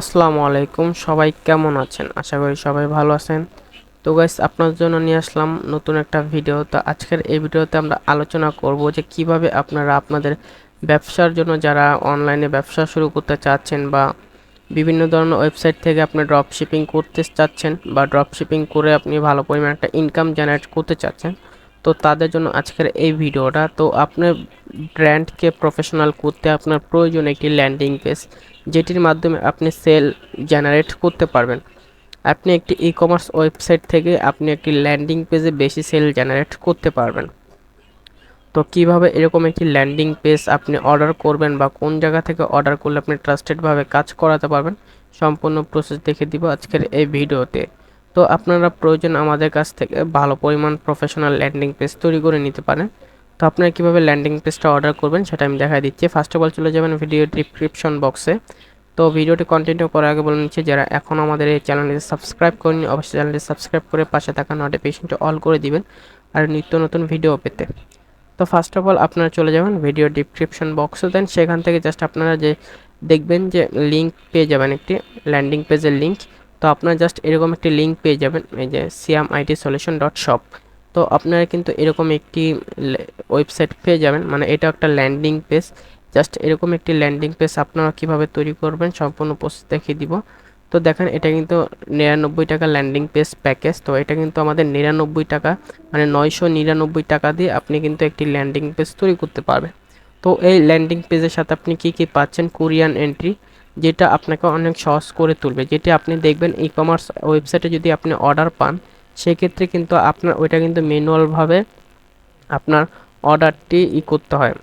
আসসালামু আলাইকুম। সবাই কেমন আছেন? আশা করি সবাই ভালো আছেন। তো গাইস আপনার জন্য নিয়ে আসলাম নতুন একটা ভিডিও তো আজকের এই ভিডিওতে আমরা আলোচনা করব যে কীভাবে আপনারা আপনাদের ব্যবসার জন্য যারা অনলাইনে ব্যবসা শুরু করতে চাচ্ছেন বা বিভিন্ন ধরনের ওয়েবসাইট থেকে আপনি ড্রপ শিপিং করতে চাচ্ছেন বা ড্রপ শিপিং করে আপনি ভালো পরিমাণ একটা ইনকাম জেনারেট করতে চাচ্ছেন, তো তাদের জন্য আজকের এই ভিডিওটা তো আপনার ব্র্যান্ডকে প্রফেশনাল করতে আপনার প্রয়োজন একটি ল্যান্ডিং পেজ যেটির মাধ্যমে আপনি সেল জেনারেট করতে পারবেন। আপনি একটি ই কমার্স ওয়েবসাইট থেকে আপনি একটি ল্যান্ডিং পেজে বেশি সেল জেনারেট করতে পারবেন। তো কীভাবে এরকম একটি ল্যান্ডিং পেজ আপনি অর্ডার করবেন বা কোন জায়গা থেকে অর্ডার করলে আপনি ট্রাস্টেডভাবে কাজ করাতে পারবেন, সম্পূর্ণ প্রসেস দেখে দিব আজকের এই ভিডিওতে। তো আপনারা প্রয়োজন আমাদের কাছ থেকে ভালো পরিমাণ প্রফেশনাল ল্যান্ডিং পেজ তৈরি করে নিতে পারেন। তো আপনারা কীভাবে ল্যান্ডিং পেজটা অর্ডার করবেন সেটা আমি দেখা দিচ্ছি। ফার্স্ট অফ অল চলে যাবেন ভিডিও ডিসক্রিপশন বক্সে তো ভিডিওটি কন্টিনিউ করার আগে বলে নিচ্ছি, যারা এখন আমাদের এই চ্যানেলটি সাবস্ক্রাইব করেনি অবশ্যই চ্যানেলটি সাবস্ক্রাইব করে পাশে থাকা নোটিফিকেশনটি অল করে দিবেন আর নিত্য নতুন ভিডিও পেতে। তো ফার্স্ট অফ অল আপনারা চলে যাবেন ভিডিও ডিসক্রিপশন বক্সে দেন সেখান থেকে জাস্ট আপনারা যে দেখবেন যে লিঙ্ক পেয়ে যাবেন একটি ল্যান্ডিং পেজের লিঙ্ক তো আপনারা জাস্ট এরকম একটি লিঙ্ক পেয়ে যাবেন, এই যে CM IT solution dot shop তো আপনারা কিন্তু এরকম একটি ওয়েবসাইট পেয়ে যাবেন। মানে এটা একটা ল্যান্ডিং পেজ জাস্ট এরকম একটি ল্যান্ডিং পেজ আপনারা কীভাবে তৈরি করবেন সম্পূর্ণ প্রসেস দেখিয়ে দিব। তো দেখেন, এটা কিন্তু নিরানব্বই টাকা ল্যান্ডিং পেজ প্যাকেজ তো এটা কিন্তু আমাদের নিরানব্বই টাকা মানে নয়শো নিরানব্বই টাকা দিয়ে আপনি কিন্তু একটি ল্যান্ডিং পেজ তৈরি করতে পারবেন। তো এই ল্যান্ডিং পেজের সাথে আপনি কি কি পাচ্ছেন? কোরিয়ান এন্ট্রি যেটা আপনাকে অনেক সহজ করে তুলবে। যেটি আপনি দেখবেন ই কমার্স ওয়েবসাইটে যদি আপনি অর্ডার পান সেক্ষেত্রে কিন্তু আপনার, ওইটা কিন্তু ম্যানুয়ালভাবে আপনার অর্ডারটি ই করতে হয়।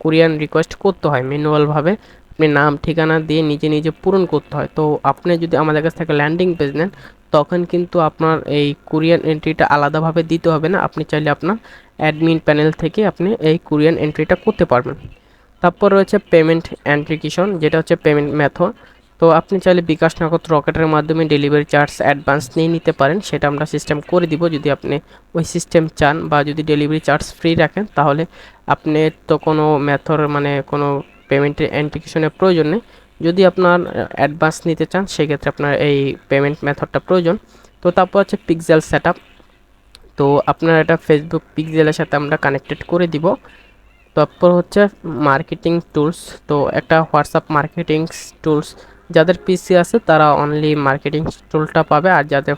কোরিয়ান রিকোয়েস্ট করতে হয় ম্যানুয়ালভাবে আপনি নাম, ঠিকানা দিয়ে নিজে নিজে পূরণ করতে হয়। তো আপনি যদি আমাদের কাছ থেকে ল্যান্ডিং পেজ নেন, তখন কিন্তু আপনার এই কোরিয়ান এন্ট্রিটা আলাদাভাবে দিতে হবে না। আপনি চাইলে আপনার অ্যাডমিন প্যানেল থেকে আপনি এই কোরিয়ান এন্ট্রিটা করতে পারবেন। তারপর রয়েছে পেমেন্ট অ্যান্ট্রিকিশন যেটা হচ্ছে পেমেন্ট মেথড তো আপনি চাইলে বিকাশ নগদ রকেটের মাধ্যমে ডেলিভারি চার্জ অ্যাডভান্স নিয়ে নিতে পারেন, সেটা আমরা সিস্টেম করে দিব যদি আপনি ওই সিস্টেম চান বা যদি ডেলিভারি চার্জ ফ্রি রাখেন, তাহলে আপনি তো কোনো মেথড মানে কোনো পেমেন্টের অ্যান্ট্রিকিশনের প্রয়োজন নেই। যদি আপনার অ্যাডভান্স নিতে চান, সেক্ষেত্রে আপনার এই পেমেন্ট মেথডটা প্রয়োজন। তো তারপর হচ্ছে পিক্সেল সেট তো আপনার এটা ফেসবুক পিক্সেলের সাথে আমরা কানেক্টেড করে দিব। তারপর হচ্ছে মার্কেটিং টুলস তো একটা হোয়াটসঅ্যাপ মার্কেটিং টুলস যাদের পিসি আছে তারা অনলি মার্কেটিং টুলটা পাবে আর যাদের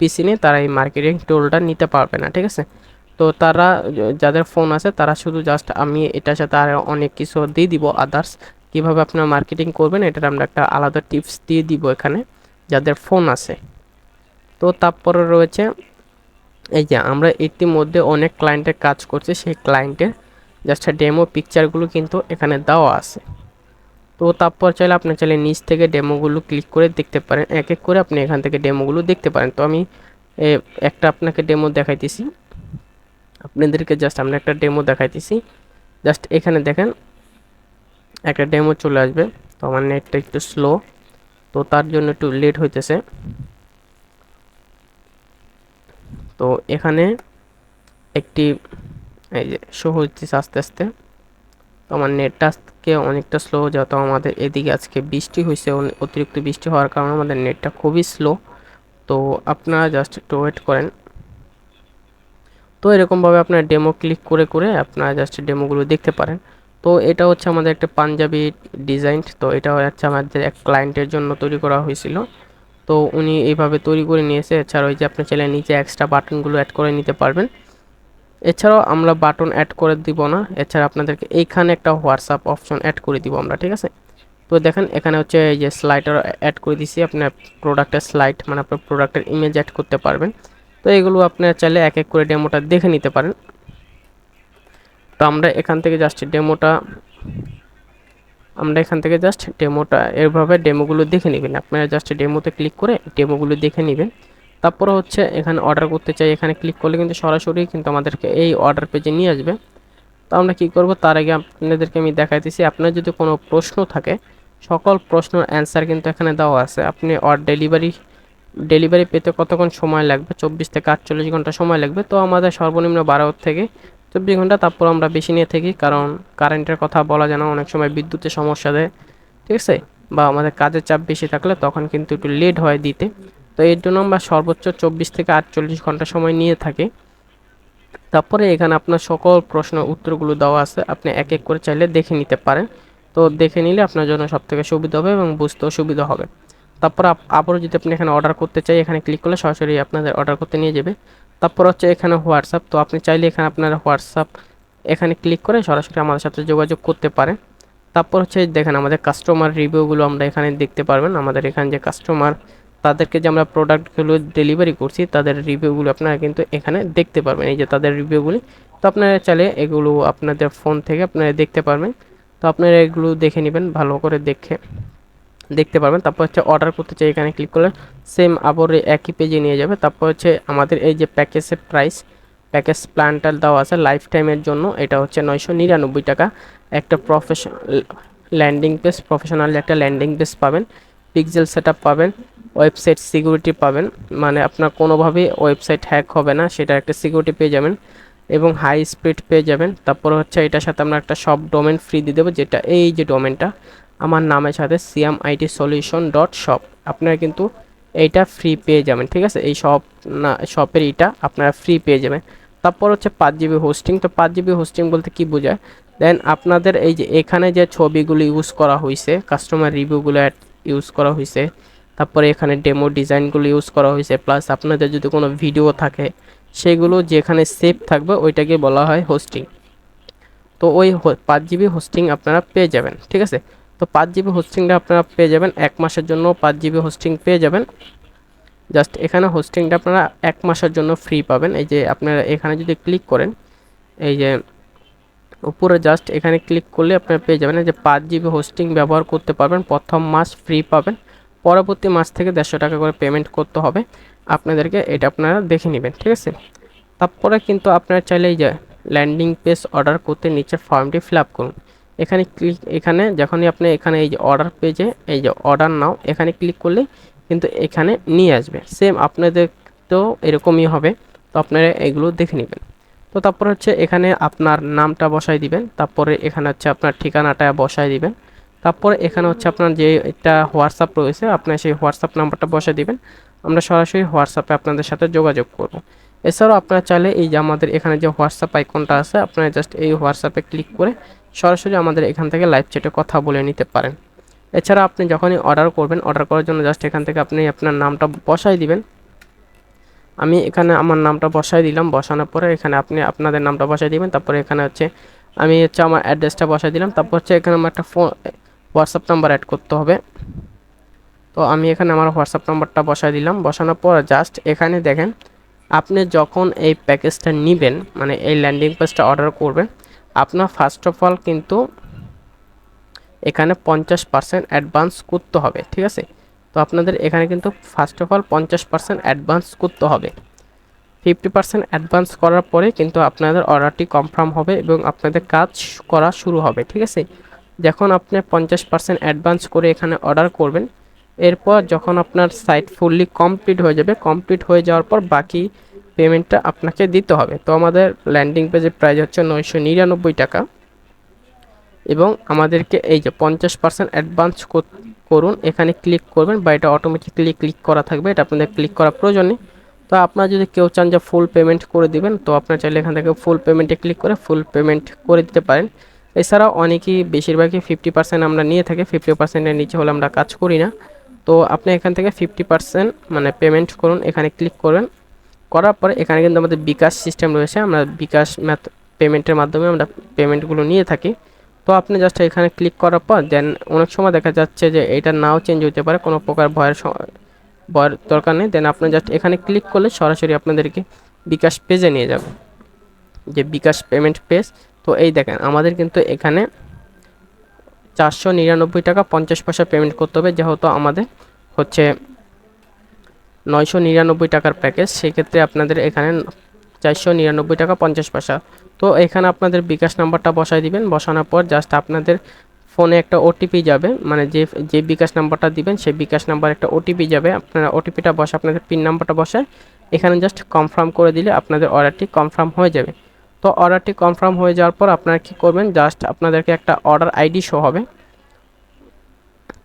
পিসি নেই তারা এই মার্কেটিং টুলটা নিতে পারবে না, ঠিক আছে? তো তারা, যাদের ফোন আছে তারা শুধু জাস্ট আমি এটার সাথে আর অনেক কিছু দিয়ে দিব আদার্স কীভাবে আপনার মার্কেটিং করবেন এটার আমরা একটা আলাদা টিপস দিয়ে দিব এখানে, যাদের ফোন আছে। তো তারপরে রয়েছে, এই যে আমরা ইতিমধ্যে অনেক ক্লায়েন্টের কাজ করছি, সেই ক্লায়েন্টের জাস্ট ডেমো পিকচারগুলো কিন্তু এখানে দেওয়া আছে। তো তারপর চাইলে আপনি চাইলে নিচ থেকে ডেমোগুলো ক্লিক করে দেখতে পারেন। এক এক করে আপনি এখান থেকে ডেমোগুলো দেখতে পারেন। তো আমি একটা আপনাকে ডেমো দেখাইতেছি। আপনাদেরকে জাস্ট আমরা একটা ডেমো দেখাইতেছি। জাস্ট এখানে দেখেন, একটা ডেমো চলে আসবে। তো আমার নেটটা একটু স্লো। তো তার জন্য একটু লেট হইতেছে। তো এখানে একটি, এই যে শো হচ্ছে আস্তে আস্তে। তো আমার নেটটা আজকে অনেকটা স্লো যেহেতু আমাদের এদিকে আজকে বৃষ্টি হয়েছে অতিরিক্ত বৃষ্টি হওয়ার কারণে আমাদের নেটটা খুবই স্লো তো আপনারা জাস্ট একটু ওয়েট করেন। তো এরকমভাবে আপনার ডেমো ক্লিক করে করে আপনারা জাস্ট ডেমোগুলো দেখতে পারেন। তো এটা হচ্ছে আমাদের একটা পাঞ্জাবি ডিজাইন তো এটা হচ্ছে আমাদের এক ক্লায়েন্টের জন্য তৈরি করা হয়েছিল। তো উনি এইভাবে তৈরি করে নিয়েছে। এছাড়া ওই যে আপনি চাইলে নিচে এক্সট্রা বাটনগুলো অ্যাড করে নিতে পারবেন। এছাড়াও আমরা বাটন অ্যাড করে দিব না। এছাড়া আপনাদেরকে এইখানে একটা হোয়াটসঅ্যাপ অপশন অ্যাড করে দিব আমরা, ঠিক আছে? তো দেখেন, এখানে হচ্ছে এই যে স্লাইডার অ্যাড করে দিছি। আপনার প্রোডাক্টের স্লাইড মানে আপনার প্রোডাক্টের ইমেজ অ্যাড করতে পারবেন। তো এগুলো আপনার চাইলে এক এক করে ডেমোটা দেখে নিতে পারেন। তো আমরা এখান থেকে জাস্ট ডেমোটা আমরা এখান থেকে জাস্ট ডেমোটা এভাবে ডেমোগুলো দেখে নেবেন। আপনারা জাস্ট ডেমোতে ক্লিক করে ডেমোগুলো দেখে নেবেন। তারপরে হচ্ছে এখানে অর্ডার করতে চাই, এখানে ক্লিক করলে কিন্তু সরাসরি কিন্তু আমাদেরকে এই অর্ডার পেজে নিয়ে আসবে। তো আমরা কী করব? তার আগে আপনাদেরকে আমি দেখাইতেছি, আপনার যদি কোনো প্রশ্ন থাকে, সকল প্রশ্নের অ্যান্সার কিন্তু এখানে দেওয়া আছে। আপনি অর ডেলিভারি ডেলিভারি পেতে কতক্ষণ সময় লাগবে? চব্বিশ থেকে আটচল্লিশ ঘণ্টা সময় লাগবে। তো আমাদের সর্বনিম্ন বারো থেকে চব্বিশ ঘণ্টা, তারপর আমরা বেশি নিয়ে থাকি, কারণ কারেন্টের কথা বলা যায় না, অনেক সময় বিদ্যুতের সমস্যা দেয়, ঠিক আছে? বা আমাদের কাজের চাপ বেশি থাকলে তখন কিন্তু একটু লেট হয় দিতে। তো এর জন্য আমরা সর্বোচ্চ চব্বিশ থেকে আটচল্লিশ ঘণ্টা সময় নিয়ে থাকি। তারপরে এখানে আপনার সকল প্রশ্ন উত্তরগুলো দেওয়া আছে, আপনি এক এক করে চাইলে দেখে নিতে পারেন। তো দেখে নিলে আপনার জন্য সব থেকে সুবিধা হবে এবং বুঝতেও সুবিধা হবে। তারপর আবারও যদি আপনি এখানে অর্ডার করতে চাই, এখানে ক্লিক করলে সরাসরি আপনাদের অর্ডার করতে নিয়ে যাবে। তারপর হচ্ছে এখানে হোয়াটসঅ্যাপ তো আপনি চাইলে এখানে আপনার হোয়াটসঅ্যাপ এখানে ক্লিক করে সরাসরি আমাদের সাথে যোগাযোগ করতে পারেন। তারপর হচ্ছে দেখেন আমাদের কাস্টমার রিভিউগুলো আমরা এখানে দেখতে পারবেন। আমাদের এখানে যে কাস্টমার তাদেরকে যে আমরা প্রোডাক্টগুলো ডেলিভারি করছি, তাদের রিভিউগুলো আপনারা কিন্তু এখানে দেখতে পারবেন। এই যে তাদের রিভিউগুলি তো আপনারা চাইলে এগুলো আপনাদের ফোন থেকে আপনারা দেখতে পারবেন। তো আপনারা এগুলো দেখে নেবেন, ভালো করে দেখে দেখতে পারবেন। তারপর হচ্ছে অর্ডার করতে চাই, এখানে ক্লিক করলে সেম আবার একই পেজে নিয়ে যাবে। তারপর হচ্ছে আমাদের এই যে প্যাকেজের প্রাইস প্যাকেজ প্ল্যানটা দেওয়া আছে লাইফ টাইমের জন্য। এটা হচ্ছে নয়শো নিরানব্বই টাকা। একটা প্রফেশন ল্যান্ডিং পেজ প্রফেশনাল একটা ল্যান্ডিং পেজ পাবেন। পিক্সেল সেট পাবেন ওয়েবসাইট সিকিউরিটি পাবেন মানে আপনার কোনোভাবেই ওয়েবসাইট হ্যাক হবে না সেটা একটা সিকিউরিটি পেয়ে যাবেন এবং হাই স্পিড পেয়ে যাবেন। তারপর হচ্ছে এটার সাথে আমরা একটা সব ডোমেন ফ্রি দিয়ে দেবো, যেটা এই যে ডোমেনটা আমার নামের সাথে CM IT solution dot shop আপনারা কিন্তু এইটা ফ্রি পেয়ে যাবেন, ঠিক আছে? এই শপ না শপের এইটা আপনারা ফ্রি পেয়ে যাবেন। তারপর হচ্ছে পাঁচ জিবি হোস্টিং তো পাঁচ জিবি হোস্টিং বলতে কি বোঝায়? দেন আপনাদের এই যে এখানে যে ছবিগুলো ইউজ করা হয়েছে কাস্টমার রিভিউগুলো ইউজ করা হয়েছে তারপরে এখানে ডেমো ডিজাইনগুলো ইউজ করা হয়েছে প্লাস আপনাদের যদি কোনো ভিডিও থাকে, সেগুলো যেখানে সেভ থাকবে, ওইটাকে বলা হয় হোস্টিং তো ওই পাঁচ জিবি হোস্টিং আপনারা পেয়ে যাবেন, ঠিক আছে? তো পাঁচ জিবি হোস্টিংটা আপনারা পেয়ে যাবেন, এক মাসের জন্য পাঁচ জিবি হোস্টিং পেয়ে যাবেন। জাস্ট এখানে হোস্টিংটা আপনারা এক মাসের জন্য ফ্রি পাবেন। এই যে আপনারা এখানে যদি ক্লিক করেন, এই যে উপরে জাস্ট এখানে ক্লিক করলে আপনারা পেয়ে যাবেন যে পাঁচ জিবি হোস্টিং ব্যবহার করতে পারবেন। প্রথম মাস ফ্রি পাবেন। পরবর্তী মাস থেকে দেড়শো টাকা করে পেমেন্ট করতে হবে। আপনাদেরকে এটা আপনারা দেখে নেবেন, ঠিক আছে? তারপরে কিন্তু আপনারা চাইলে এই যে ল্যান্ডিং পেজ অর্ডার করতে নিচের ফর্মটি ফিল আপ করুন। এখানে ক্লিক এখানে যখনই আপনি এখানে এই যে অর্ডার পেজে এই যে অর্ডার নাও, এখানে ক্লিক করলেই কিন্তু এখানে নিয়ে আসবে। সেম আপনাদের তো এরকমই হবে। তো আপনারা এগুলো দেখে নেবেন। তো তারপর হচ্ছে এখানে আপনার নামটা বসাই দিবেন। তারপরে এখানে হচ্ছে আপনার ঠিকানাটা বসাই দিবেন। তারপরে এখানে হচ্ছে আপনার যে একটা হোয়াটসঅ্যাপ রয়েছে আপনার সেই হোয়াটসঅ্যাপ নাম্বারটা বসে দিবেন। আমরা সরাসরি হোয়াটসঅ্যাপে আপনাদের সাথে যোগাযোগ করব। এছাড়াও আপনারা চাইলে এই যে আমাদের এখানে যে হোয়াটসঅ্যাপ আইকনটা আছে, আপনারা জাস্ট এই হোয়াটসঅ্যাপে ক্লিক করে সরাসরি আমাদের এখান থেকে লাইভ চ্যাটে কথা বলে নিতে পারেন। এছাড়া আপনি যখনই অর্ডার করবেন, অর্ডার করার জন্য জাস্ট এখান থেকে আপনি আপনার নামটা বসাই দিবেন। আমি এখানে আমার নামটা বসাই দিলাম, বসানোর পরে এখানে আপনি আপনাদের নামটা বসাই দিবেন, তারপরে এখানে হচ্ছে আমি হচ্ছে আমার অ্যাড্রেসটা বসাই দিলাম, তারপর হচ্ছে এখানে আমার একটা ফোন হোয়াটসঅ্যাপ নাম্বার অ্যাড করতে হবে। তো আমি এখানে আমার হোয়াটসঅ্যাপ নাম্বারটা বসাই দিলাম, বসানোর পর জাস্ট এখানে দেখেন, আপনি যখন এই প্যাকেজটা নেবেন মানে এই ল্যান্ডিং পেজটা অর্ডার করবেন, আপনার ফার্স্ট অফ অল কিন্তু এখানে পঞ্চাশ পার্সেন্ট অ্যাডভান্স করতে হবে, ঠিক আছে? তো আপনাদের এখানে কিন্তু ফার্স্ট অফ অল পঞ্চাশ পার্সেন্ট অ্যাডভান্স করতে হবে। ফিফটি পার্সেন্ট অ্যাডভান্স করার পরে কিন্তু আপনাদের অর্ডারটি কনফার্ম হবে এবং আপনাদের কাজ করা শুরু হবে, ঠিক আছে? যখন আপনি পঞ্চাশ পার্সেন্ট অ্যাডভান্স করে এখানে অর্ডার করবেন, এরপর যখন আপনার সাইট ফুললি কমপ্লিট হয়ে যাবে কমপ্লিট হয়ে যাওয়ার পর বাকি পেমেন্টটা আপনাকে দিতে হবে। তো আমাদের ল্যান্ডিং পেজের প্রাইস হচ্ছে নয়শো নিরানব্বই টাকা এবং আমাদেরকে এই যে পঞ্চাশ পার্সেন্ট অ্যাডভান্স করুন। এখানে ক্লিক করবেন বা এটা অটোমেটিকলি ক্লিক করা থাকবে। এটা আপনাদের ক্লিক করা প্রয়োজন নেই। তো আপনারা যদি কেউ চান যে ফুল পেমেন্ট করে দিবেন, তো আপনার চাইলে এখান থেকে ফুল পেমেন্টে ক্লিক করে ফুল পেমেন্ট করে দিতে পারেন। এছাড়াও অনেকেই বেশিরভাগই ফিফটি পার্সেন্ট আমরা নিয়ে থাকি। ফিফটি পার্সেন্টের নিচে হলে আমরা কাজ করি না। তো আপনি এখান থেকে ফিফটি পার্সেন্ট মানে পেমেন্ট করুন, এখানে ক্লিক করবেন। করার পরে এখানে কিন্তু আমাদের বিকাশ সিস্টেম রয়েছে। আমরা বিকাশ পেমেন্টের মাধ্যমে আমরা পেমেন্টগুলো নিয়ে থাকি। তো আপনি জাস্ট এখানে ক্লিক করার পর দেন অনেক সময় দেখা যাচ্ছে যে এটা নাও চেঞ্জ হতে পারে, কোনো প্রকার ভয়ের ভয়ের দরকার নেই। দেন আপনি জাস্ট এখানে ক্লিক করলে সরাসরি আপনাদেরকে বিকাশ পেজে নিয়ে যাবে। যে বিকাশ পেমেন্ট পেজ তো এই দেখেন আমাদের কিন্তু এখানে চারশো নিরানব্বই টাকা পঞ্চাশ পয়সা পেমেন্ট করতে হবে, যেহেতু আমাদের হচ্ছে নয়শো নিরানব্বই টাকার প্যাকেজ সেক্ষেত্রে আপনাদের এখানে চারশো নিরানব্বই টাকা পঞ্চাশ পয়সা তো এখানে আপনাদের বিকাশ নাম্বারটা বসাই দিবেন। বসানোর পর জাস্ট আপনাদের ফোনে একটা ওটিপি যাবে। মানে যে যে বিকাশ নাম্বারটা দিবেন, সেই বিকাশ নাম্বার একটা ওটিপি যাবে। আপনারা ওটিপিটা বসে, আপনাদের পিন নাম্বারটা বসায়। এখানে জাস্ট কনফার্ম করে দিলে আপনাদের অর্ডারটি কনফার্ম হয়ে যাবে। তো অর্ডারটি কনফার্ম হয়ে যাওয়ার পর আপনারা কি করবেন? জাস্ট আপনাদেরকে একটা অর্ডার আইডি শো হবে।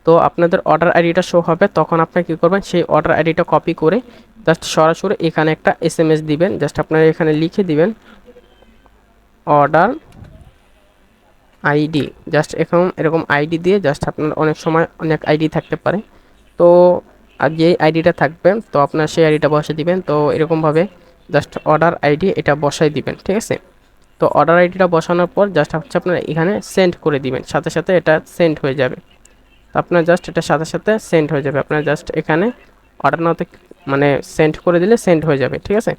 তো আপনাদের অর্ডার আইডিটা শো হবে। তখন আপনি কী করবেন? সেই অর্ডার আইডিটা কপি করে জাস্ট সরাসরি এখানে একটা এস দিবেন। জাস্ট আপনারা এখানে লিখে দিবেন অর্ডার আইডি জাস্ট এখন এরকম আইডি দিয়ে জাস্ট আপনার অনেক সময় অনেক আইডি থাকতে পারে। তো আর যে আইডিটা থাকবে, তো আপনার সেই আইডিটা বসে দিবেন, তো এরকমভাবে জাস্ট অর্ডার আইডি এটা বসাই দিবেন, ঠিক আছে? তো অর্ডার আইডিটা বসানোর পর জাস্ট হচ্ছে আপনার এখানে সেন্ড করে দিবেন, সাথে সাথে এটা সেন্ড হয়ে যাবে। তো আপনার জাস্ট এটা সাথে সাথে সেন্ড হয়ে যাবে, আপনার জাস্ট এখানে অর্ডার নাওতে মানে সেন্ড করে দিলে সেন্ড হয়ে যাবে, ঠিক আছে?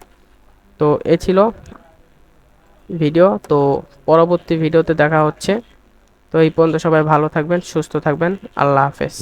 তো এ ছিল ভিডিও তো পরবর্তী ভিডিওতে দেখা হচ্ছে। তো এই পর্যন্ত সবাই ভালো থাকবেন, সুস্থ থাকবেন। আল্লাহ হাফেজ।